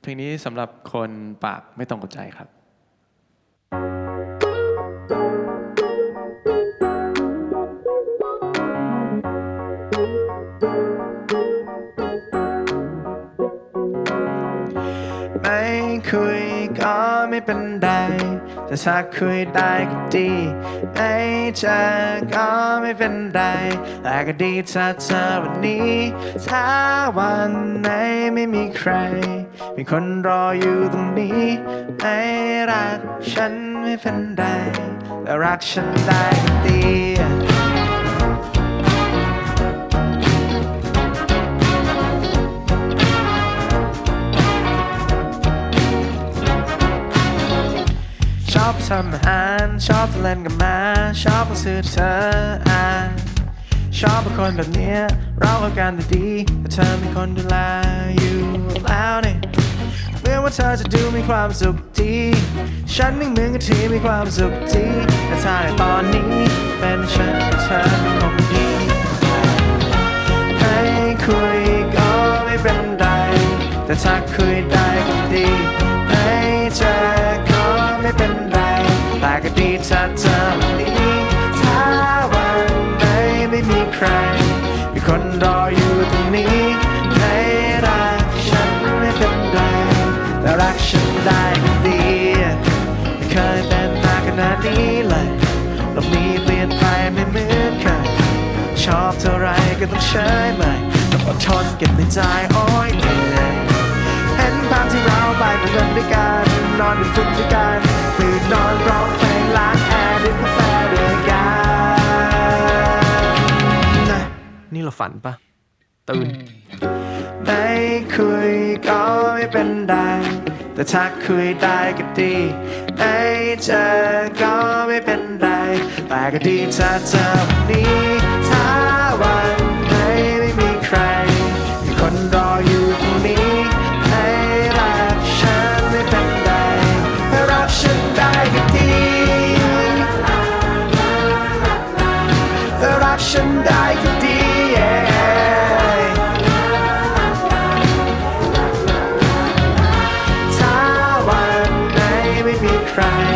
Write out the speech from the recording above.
เพลงนี้สำหรับคนปากไม่ตรงกับใจครับไม่คุยก็ไม่เป็นไรแต่ถ้าคุยได้ก็ดีไม่เจอก็ไม่เป็นไรแต่ก็ดีถ้าเธอวันนี้ ถ้าวันไหนไม่มีใคร มีคนรออยู่ตรงนี้ไม่รักฉันไม่เป็นไรแต่รักฉันได้ดีชอบทำอาหารชอบเล่นกับหมาชอบหนังสือเธออ่านชอบเป็นคนแบบเนี้ยเราเข้ากันด้ดีแต่เธอมีคนดูแลอยู่แล้วนี่เมื่อ ว่าเธอจะดูมีความสุขดีฉันไม่เหมือนกับที่มีความสุขดีแต่ถ้าในตอนนี้เป็นฉันกับเธอคงดีให้คุยก็ไม่เป็นไรแต่ถ้าคุยได้ก็ดีให้เจอก็ไม่เป็นไรแต่ก็ดีถ้าเธอวันนี้ถ้าวันไหนไม่มีใคร มีคนรออยู่ตรงนี้ รักฉันได้ก็ดีไม่เคยเป็นมาขนาดนี้เลยโลกนี้เปลี่ยนไปไม่เหมือนเคยชอบเท่าไรก็ต้องเฉยไหมต้องอดทนเก็บในใจโอ้ยเหนื่อยเห็นภาพที่เราไปเป็นกันด้วยกันนอนด้วยฝุ่นด้วยกันตื่นนอนร้องเพลงล้างแอร์ดื่มกาแฟด้วยกันนะนี่เราฝันปะตื่น ไม่คุยก็ไม่เป็นไร แต่ถ้าคุยได้ก็ดีไม่เจอก็ไม่เป็นไร แต่ก็ดีถ้าเจอวันนี้ ถ้าวันไหนไม่มีใครมีคนรออยู่ตรงนี้ให้รักฉันไม่เป็นไรให้รักฉันได้ก็ดีให้รักฉันได้ก็ Friday.